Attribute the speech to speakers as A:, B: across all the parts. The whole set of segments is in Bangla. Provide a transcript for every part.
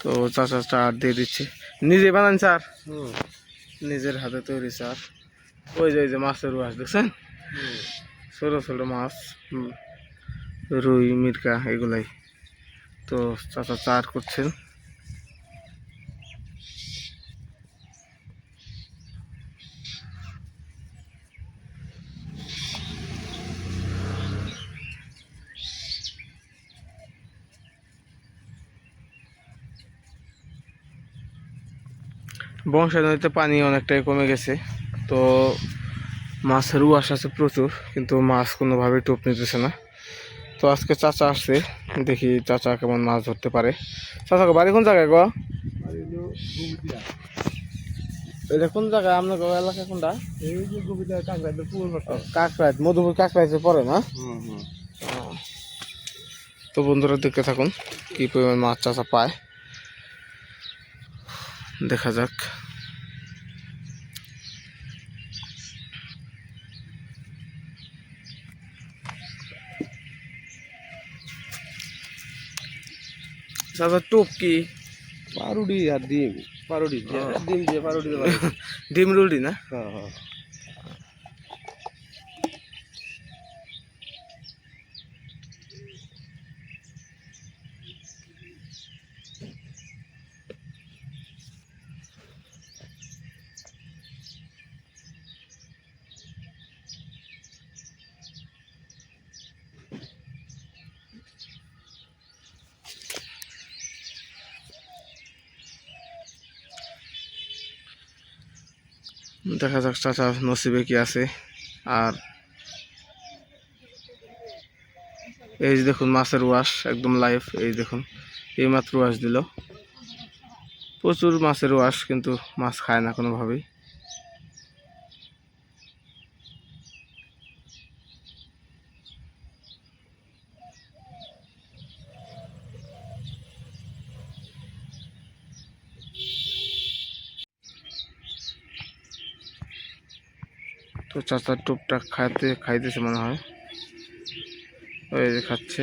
A: তো চাচা চার দিয়ে দিচ্ছে। নিজে বানান স্যার। নিজের হাতে তৈরি স্যার। ওই যে ওই যে মাছের রুয়াস দেখছেন? ছোটো ছোটো মাছ হুম, রুই মির্কা এগুলাই। তো চাচা চার করছেন। বংশা নদীতে পানি অনেকটাই কমে গেছে। তো মাছের উয়াস আছে প্রচুর কিন্তু মাছ কোনোভাবে টোপ নিতেছে না। তো আজকে চাচা আসছে দেখি চাচা কেমন মাছ ধরতে পারে। চাচা গো, বাড়ি কোন জায়গায় গো? এটা কোন জায়গায়? আপনার গো এলাকা কোনটা? কাকরাইত মধুপুর কাকরাইতে পড়ে না?
B: হুম হুম।
A: তো বন্ধুরা দেখতে থাকুন কি পরিমাণ মাছ চাচা পায়। দেখা যাক। চাচা টোপ কি?
B: পারুডি আর ডিম। পারুডি ডিম দিয়ে পারুডি
A: ডিম রুটি না?
B: হ্যাঁ হ্যাঁ।
A: দেখা যাক চাচা নসিবে কি আছে। আর এই যে দেখুন, মাছের ওয়াশ একদম লাইভ এই দেখুন, এই মাত্র ওয়াশ দিল। প্রচুর মাছের ওয়াশ কিন্তু মাছ খায় না কোনোভাবেই। তো চাচার টুপটা খাইতে খাইতেছে মনে হয়। ওই যে খাচ্ছে।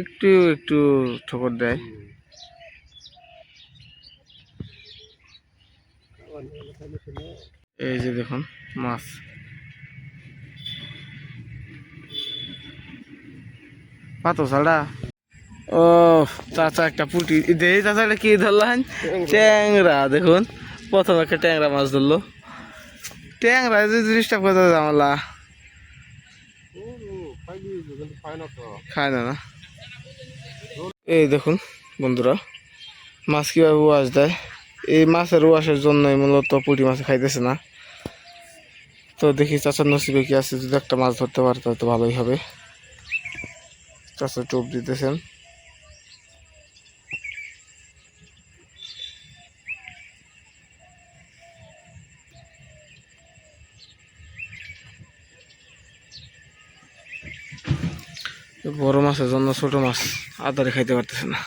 A: একটু একটু ঠোকর দেয়। এই যে দেখুন মাছ। পাতো ছাড়া ও চাচা একটা পুটি। দেখি চাচা কি ধরলেন? ট্যাংরা দেখুন। প্রথম একটা ট্যাংরা মাছ ধরলো। ট্যাংরা যে ডিস্টার্ব করতে জামালা খায় না না। এই দেখুন, বন্ধুরা, মাছ কীভাবে ওয়াশ দেয়? এই মাছের ওয়াশের জন্যই মূলত পুঁটি মাছ খাইতেছে না। তো দেখি চাচার নসিবে কি আছে, যদি একটা মাছ ধরতে পারে তাহলে তো ভালোই হবে। চাচা টোপ দিতেছেন। বড় মাছের জন্য ছোট মাছ আদারে খাইতে পারতেছে না।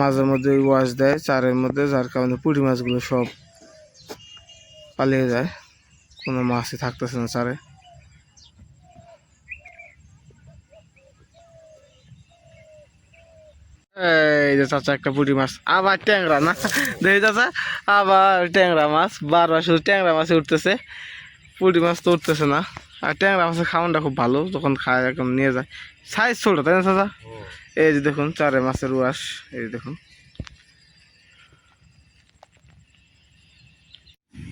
A: মাঝে মধ্যে ওয়াশ দেয়, চারের মধ্যে, যার কারণে পুঁটি মাছগুলো সব পালিয়ে যায়। কোনো মাছই থাকতেছে না চারে। এই যে চাচা একটা পুঁটি মাছ, আবার ট্যাংরা না? দেখি চাচা, আবার ট্যাংরা মাছ, বারবার শুধু ট্যাংরা মাছে উঠতেছে। পুঁটি মাছ তো উঠতেছে না। আর ট্যাংরা মাছের খাওয়ানটা খুব ভালো যখন খায় এখন নিয়ে যায়। সাইজ ছোট তাই না চাচা? এই যে দেখুন চারে মাছের উয়াস এই যে দেখুন।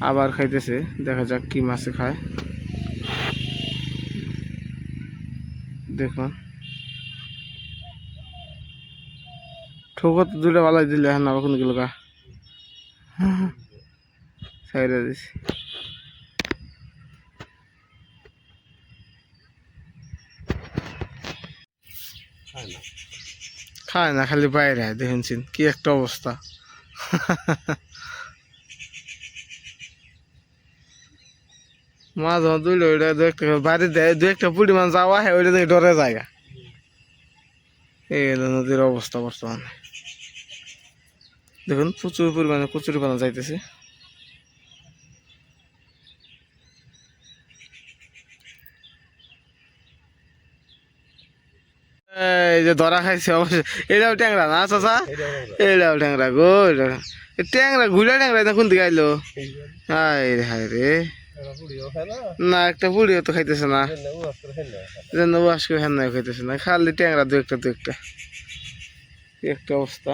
A: আবার খাইতেছে দেখা যাক কি মাছে খায়। দেখুন। ঠোকর তো দুটো বালাই দিলে হ্যাঁ আবার কোন কিলো গা। সাইডে দিছি।
B: খায় না,
A: খালি বাইরে দেখেনছেন কি একটা অবস্থা। মাছ ধর দুইলে ওইটা দু একটা বাড়ি দেয়, দু একটা পুটি মাছ যাওয়া হয় ওইটা দেখে ডরে জায়গা এই নদীর অবস্থা বর্তমানে। দেখুন, প্রচুর পরিমাণে কচুরি পানা যাইতেছে। এই যে ধরা খাইছে অবশ্যই এটাও ট্যাংরা না চাচা। এটাও ট্যাংরা। গো ট্যাংরা ঘুরে ট্যাংরা এটা কোন দিকে আইলো? হাই রে হাই রে।
B: না?
A: একটা পুড়িও তো খাইতেছে না।
B: এজন্য উয়াস করে খেলে না।
A: যেন বাস করে হ্যাঁ খাইতেছে না। খালি ট্যাংরা দু একটা দু একটা। একটা অবস্থা।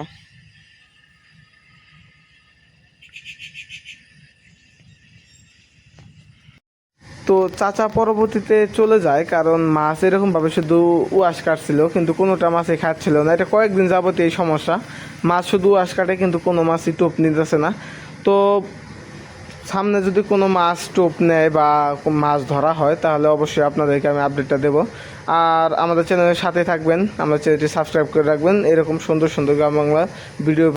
A: তো চাচা পরবর্তীতে চলে যায়, কারণ মাছ এরকমভাবে শুধু উয়াস কাটছিল, কিন্তু কোনোটা মাছই খাচ্ছিল না। এটা কয়েকদিন যাবত এই সমস্যা। মাছ শুধু উয়াস কাটে, কিন্তু কোনো মাছই টোপ নিতেছে না। তো সামনে যদি কোনো মাছ টোপ নেয় বা মাছ ধরা হয়, তাহলে অবশ্যই আপনাদেরকে আমি আপডেটটা দেব। আর আমাদের চ্যানেলের সাথে থাকবেন। আমাদের চ্যানেলটি সাবস্ক্রাইব করে রাখবেন। এরকম সুন্দর সুন্দর গ্রাম বাংলা ভিডিও